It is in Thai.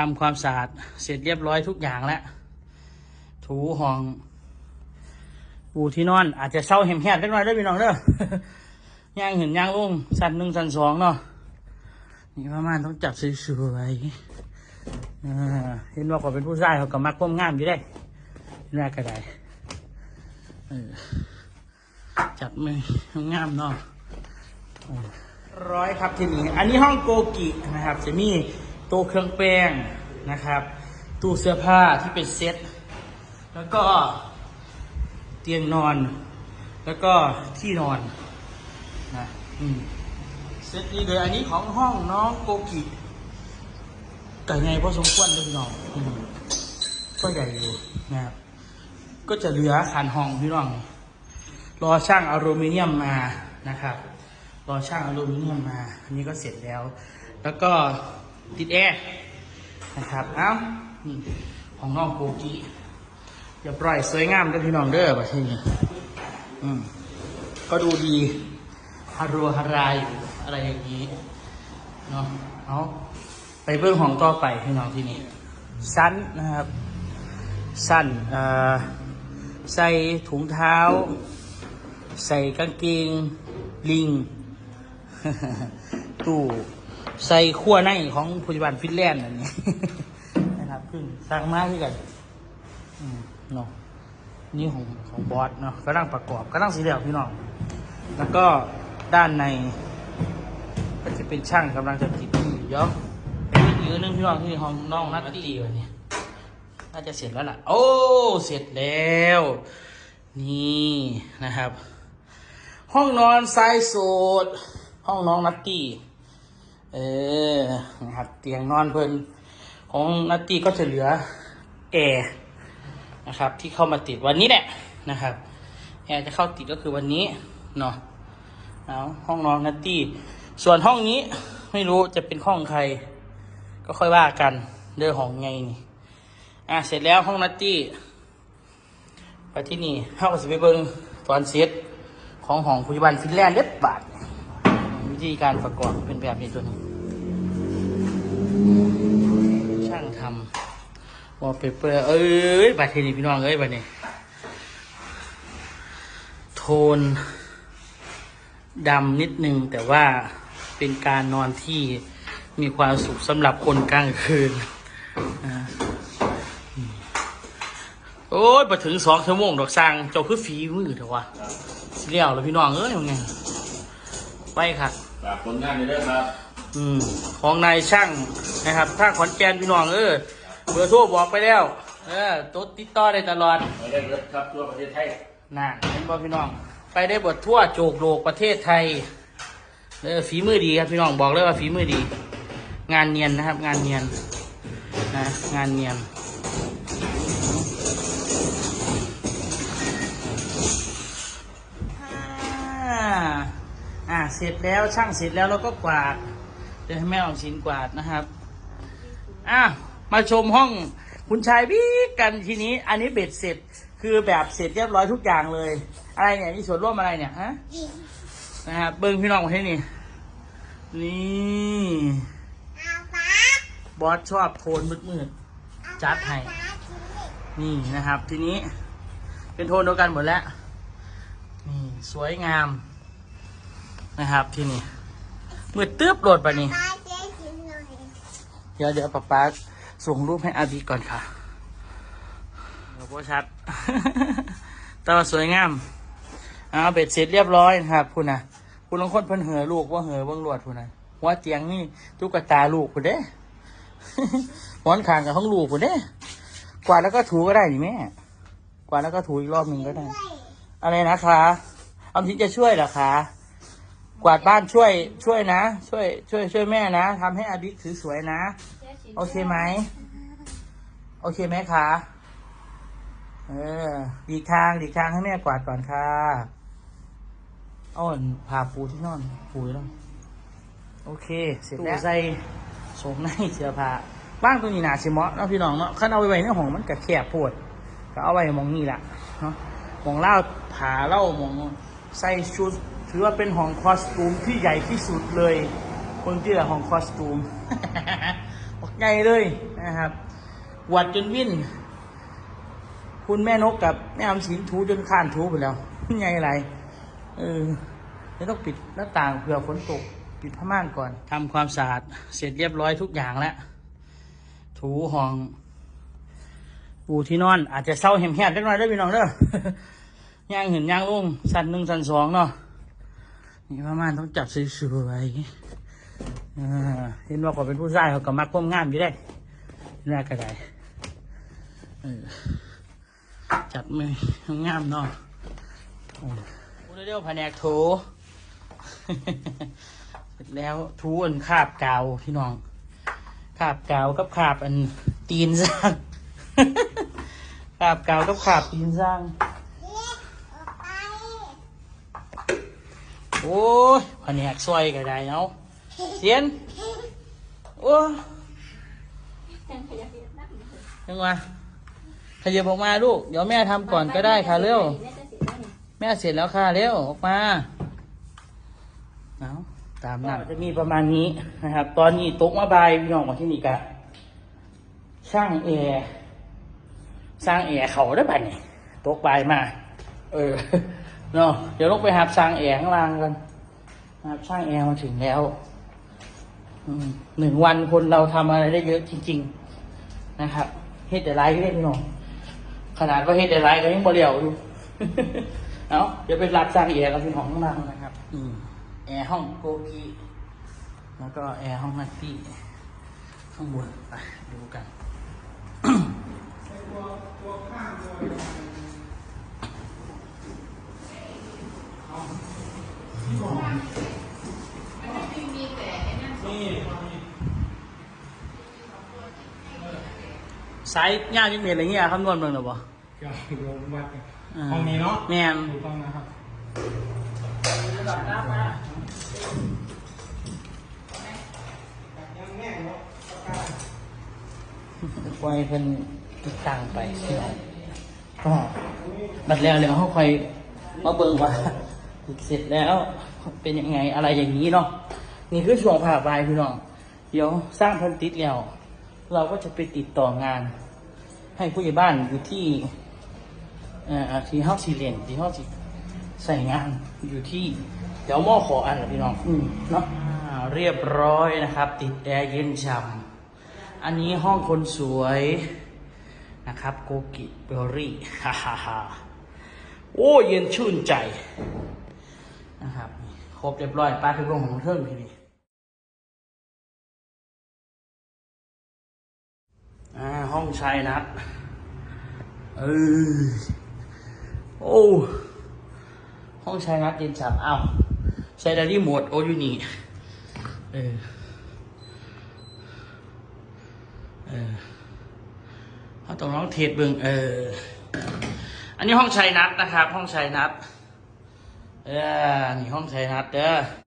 ทำความสะอาดเสร็จเรียบร้อยทุกอย่างแล้ว ถูห้อง ปูที่นอน อาจจะเศร้าเห็มแหบเล็กน้อยเด้อพี่น้องเด้อย่างเห็นย่างลุ่งสันหนึ่งสันสองเนาะนี่ประมาณต้องจับสวยๆอ่าเห็นว่าเขาเป็นผู้ชายเขาก็มักความงามอยู่ได้แรกก็ไดจับมืองามเนาะร้อยครับที่นี่ อันนี้ห้องโกกินะครับจะมี โต๊ะเครื่องแป้งนะครับ ตู้เสื้อผ้าที่เป็นเซ็ตแล้วก็เตียงนอน แล้วก็ที่นอนนะอืมเซตนี้เลยอันนี้ของห้องน้องโกกิไก่ไงพอสมควรเลยพี่น้องก็ใหญ่อยู่นะครับ ก็จะเหลือคันห้องพี่น้อง รอช่างอลูมิเนียมมานะครับ รอช่างอลูมิเนียมมา อันนี้ก็เสร็จแล้ว แล้วก็ ติดแอร์นะครับ เอ้านี่ของน้องโกกิเรียบร้อยสวยงามด้อพี่น้องเด้อประเทศนี้อืมก็ดูดีฮารัวฮารายอยู่อะไรอย่างนี้เนาะเอาไปเบื้องของต่อไปพี่น้องที่นี่สั้นนะครับ สั้นอ่อใส่ถุงเท้า ใส่กางเกงลิงตู้ ใส่ขั้วในของปัจจุบันฟินแลนด์อันนี้นะครับขึ้นสร้างมาที่กันอืมเนาะนี่ของของบอสเนาะกำลังประกอบกำลังสีเหลืองพี่น้อง แล้วก็ด้านใน ก็จะเป็นช่างกำลังจะติดอยู่เดี๋ยวไปดูอีกอันนึงพี่น้องที่ห้องน้องนัตตี้วันนี้น่าจะเสร็จแล้วล่ะ โอ้ เสร็จแล้ว นี่นะครับ ห้องนอนทรายโสด ห้องน้องนัตตี้ เออนะครับเตียงนอนเพิ่นของนัตตี้ก็จะเหลือแอร์นะครับ ที่เข้ามาติดวันนี้แหละนะครับแอร์จะเข้าติดก็คือวันนี้เนาะเอาห้องนอนนัตตี้ ส่วนห้องนี้ไม่รู้จะเป็นห้องใคร ก็ค่อยว่ากันเรื่องของไงนี่อะเสร็จแล้วห้องนัตตี้ไปที่นี่เข้ากับสิไปเบิงตอนเซตของห้องปัจจุบันฟินแลนด์เล็บบาท ธีการประกอบเป็นแบบนี้ตัวนี้ ช่างทำวอลเปเปอร์ เอ้ยบัตรเทนี่พี่น้องเอ้ยบัตรนี้ โทนดำนิดนึง แต่ว่าเป็นการนอนที่มีความสุขสำหรับคนกลางคืน โอ้ยมาถึงสองชั่วโมงดอกสร้างเจ้าคือฝีมือเถอะวะเลี้ยวแล้วพี่น้องเอ้ยยังไงไปค่ะ ฝากผลงานในเรื่องครับ อืมของนายช่างนะครับถ้าขอนแก่นพี่น้องเออเบอร์โทรบอกไปแล้ว เออตัวติดต่อได้ตลอดไม่ได้รถครับทั่วประเทศไทยน่ะเห็นบ่พี่น้อง ไปได้บททั่วโจกโลกประเทศไทยเออฝีมือดีครับพี่น้องบอกเลยว่าฝีมือดี งานเนียนนะครับ งานเนียนนะงานเนียน เสร็จแล้วช่างเสร็จแล้วเราก็กวาดเดี๋ยวให้แม่ออกชิ้นกวาดนะครับอะมาชมห้องคุณชายบิ๊กกันทีนี้ อันนี้เบ็ดเสร็จคือแบบเสร็จเรียบร้อยทุกอย่างเลย อะไรเนี่ยมีส่วนร่วมอะไรเนี่ยฮะนะครับเบิ้งพี่น้องมาที่นี่นี่บอสชอบโทนมืดๆจัดให้นี่นะครับ ทีนี้เป็นโทนเดียวกันหมดแล้วนี่สวยงาม นะครับ ที่นี่มืดตึ๊บโหลดไปนี่เดี๋ยวเดี๋ยวป๊าป๊าส่งรูปให้อาบีก่อนค่ะเดี๋ยวโพชัดแต่ว่าสวยงามเอาเบ็ดเสร็จเรียบร้อยนะครับคุณนะคุณลองคนเพิ่นเหือลูกว่าเหือเบิ่งรวดคุณนะหัวเตียงนี่ตุ๊กตาลูกคุณเด้หมอนขางกับห้องลูกคุณเด้กวาดแล้วก็ถูก็ได้นี่แม่กวาดแล้วก็ถูอีกรอบหนึ่งก็ได้ อะไรนะคะเอาทิงจะช่วยเหรอคะ กวาดบ้านช่วยช่วยนะ ช่วย ช่วย ช่วยแม่นะทำให้อาบิ๊กถือสวยนะ โอเคไหม โอเคไหมคะ เออดีกทางดีกทางให้แม่กวาดก่อนค่ะอ้อนพาปูที่นอนปูแล้วโอเค เสร็จแล้วใส่สมในเสื้อผ้าบ้างตรงนี้หนาชิเหมะเนาะพี่น้องเนาะขั้นเอาไว้ไว้ในห้องมันก็แคบโพดก็เอาไว้หมองนี่แหละเนาะหมองเล่าผาเล่าหมองใส่ชุด ถือว่าเป็นห้องคอสตูมที่ใหญ่ที่สุดเลย คนที่ละห้องคอสตูมบอกใหญ่เลยนะครับวัดจนวิ่น คุณแม่นกกับแม่อำสินถูจนข้านถูไปแล้วใหญ่ไรเออจะต้องปิดหน้าต่างเผื่อฝนตก ปิดผ้าม่านก่อนทำความสะอาดเสร็จเรียบร้อยทุกอย่างแล้ว ถูห้องปูที่นอน อาจจะเศร้าแหมแหบๆเล็กน้อยเด้พี่น้องเด้อย่างเห็นย่างลุงสันหนึ่งสันสองเนาะ นี่ผ้าม่านต้องจับสวยๆอ่าเห็นว่าเขาเป็นผู้ชายเขาก็มักคมงามอยู่ได้แรกก็ได้จัดมืองามเนาะโอ้ยพูดเร็วแผนกถูเสร็จแล้วถูอันคาบกาวพี่น้องคาบกาวกับคาบอันตีนสร้างคาบกาวกับคาบตีนสร้าง โอ้ยแผนกซอยก็ได้เนาะเสียน โอ้ยยังไงขยับออกมาลูก เดี๋ยวแม่ทำก่อนก็ได้ค่ะเร็ว แม่เสร็จแล้วค่ะเร็วออกมาเอาตามนั้นจะมีประมาณนี้นะครับ ตอนนี้ตกมาบายพี่น้องมาที่นี่กะช่างแอร์สร้างแอร์เขาได้ป่ะนี่ยตกบายมา เออ เนาะเดี๋ยวลงไปหาสร้างแอร์ข้างล่างกันนะครับช่างแอร์มาถึงแล้วหนึ่งวันคนเราทำอะไรได้เยอะจริง ๆ นะครับเฮ็ดแต่ไรก็ได้พี่น้องขนาดว่าเฮ็ดแต่ไรก็ยังบ่เลียวอยู่เอาเดี๋ยวไปรับสร้างแอร์กับพี่น้องข้างล่างนะครับ อืมแอร์ห้องโกกีแล้วก็แอร์ห้องนัตตี้ข้างบนไปดูกัน สายยากยิ่งเมียอะไรเงี้ยคำนวณเบิ่งหรอปะก็รวมวัดห้องนี้เนาะแม่นถูกต้องนะครับปล่อยเพิ่นติดตั้งไปพี่น้องก็บัดแล้วแล้วเขาคอยมาเบิ่งว่าติดเสร็จแล้วเป็นยังไงอะไรอย่างนี้เนาะนี่คือช่วงผ่าบายพี่น้อง เดี๋ยวสร้างเพิ่นติดแล้ว เราก็จะไปติดต่องาน ให้ผู้ใหญ่บ้านอยู่ที่เอ่อที่เฮาสีเหลียงที่เฮาสิใส่งานอยู่ที่เดี๋ยวหม้อขออันละพี่น้องอืมเนาะอ่าเรียบร้อยนะครับ ติดแอร์เย็นฉ่ำอันนี้ห้องคนสวยนะครับโกกิเบอรี่ฮ่าฮ่าฮ่าโอ้เย็นชื่นใจนะครับครบเรียบร้อยป้าทุกโรงของเทิงทีนี้ ห้องชายนัดเออโอ้ห้องชายนัดเย็นฉ่ำอ้าวใช้ดารี่โหมดโอยูนี่เออเออเขาต้องร้องเทสเบิงเออ อันนี้ห้องชัยนัดนะครับ ห้องชัยนัดเออนี่ห้องชัยนัดเด้อ